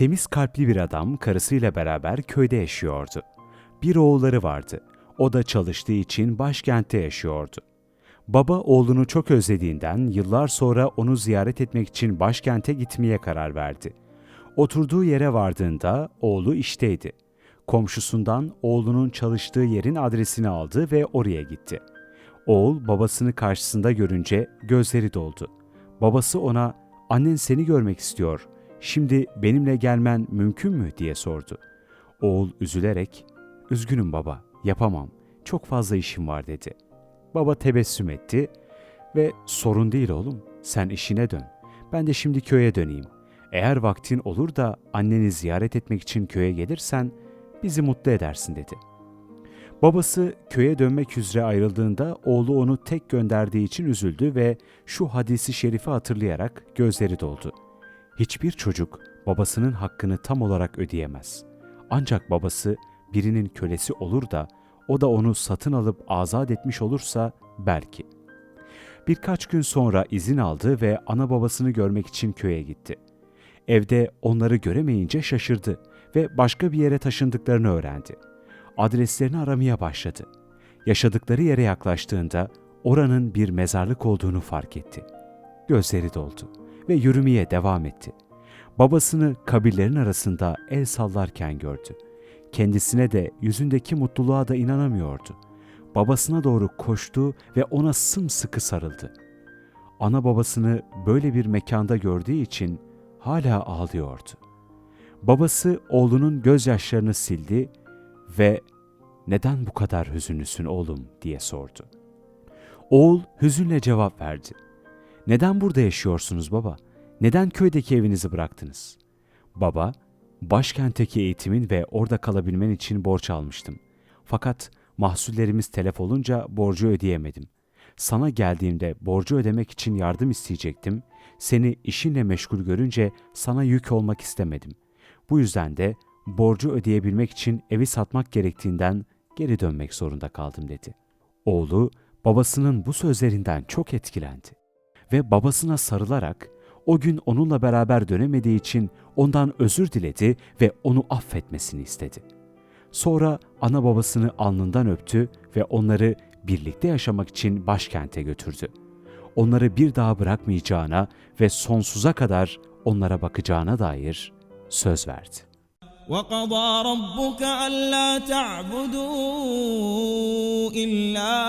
Temiz kalpli bir adam karısıyla beraber köyde yaşıyordu. Bir oğulları vardı. O da çalıştığı için başkentte yaşıyordu. Baba oğlunu çok özlediğinden yıllar sonra onu ziyaret etmek için başkente gitmeye karar verdi. Oturduğu yere vardığında oğlu işteydi. Komşusundan oğlunun çalıştığı yerin adresini aldı ve oraya gitti. Oğul babasını karşısında görünce gözleri doldu. Babası ona annen seni görmek istiyor. Şimdi benimle gelmen mümkün mü diye sordu. Oğul üzülerek üzgünüm baba yapamam çok fazla işim var dedi. Baba tebessüm etti ve sorun değil oğlum sen işine dön. Ben de şimdi köye döneyim. Eğer vaktin olur da anneni ziyaret etmek için köye gelirsen bizi mutlu edersin dedi. Babası köye dönmek üzere ayrıldığında oğlu onu tek gönderdiği için üzüldü ve şu hadisi şerifi hatırlayarak gözleri doldu. Hiçbir çocuk babasının hakkını tam olarak ödeyemez. Ancak babası birinin kölesi olur da o da onu satın alıp azat etmiş olursa belki. Birkaç gün sonra izin aldı ve ana babasını görmek için köye gitti. Evde onları göremeyince şaşırdı ve başka bir yere taşındıklarını öğrendi. Adreslerini aramaya başladı. Yaşadıkları yere yaklaştığında oranın bir mezarlık olduğunu fark etti. Gözleri doldu ve yürümeye devam etti. Babasını kabirlerin arasında el sallarken gördü. Kendisine de yüzündeki mutluluğa da inanamıyordu. Babasına doğru koştu ve ona sımsıkı sarıldı. Ana babasını böyle bir mekanda gördüğü için hala ağlıyordu. Babası oğlunun gözyaşlarını sildi ve "Neden bu kadar hüzünlüsün oğlum?" diye sordu. Oğul hüzünle cevap verdi. "Neden burada yaşıyorsunuz baba? Neden köydeki evinizi bıraktınız?" Baba, "Başkentteki eğitimin ve orada kalabilmen için borç almıştım. Fakat mahsullerimiz telef olunca borcu ödeyemedim. Sana geldiğimde borcu ödemek için yardım isteyecektim. Seni işinle meşgul görünce sana yük olmak istemedim. Bu yüzden de borcu ödeyebilmek için evi satmak gerektiğinden geri dönmek zorunda kaldım dedi. Oğlu babasının bu sözlerinden çok etkilendi ve babasına sarılarak o gün onunla beraber dönemediği için ondan özür diledi ve onu affetmesini istedi. Sonra ana babasını alnından öptü ve onları birlikte yaşamak için başkente götürdü. Onları bir daha bırakmayacağına ve sonsuza kadar onlara bakacağına dair söz verdi. وقضى ربك ألا تعبدوا إلا إياه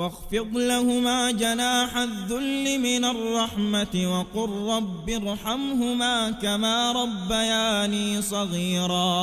واخفض لهما جناح الذل من الرحمة وقل رب ارحمهما كما ربياني صغيرا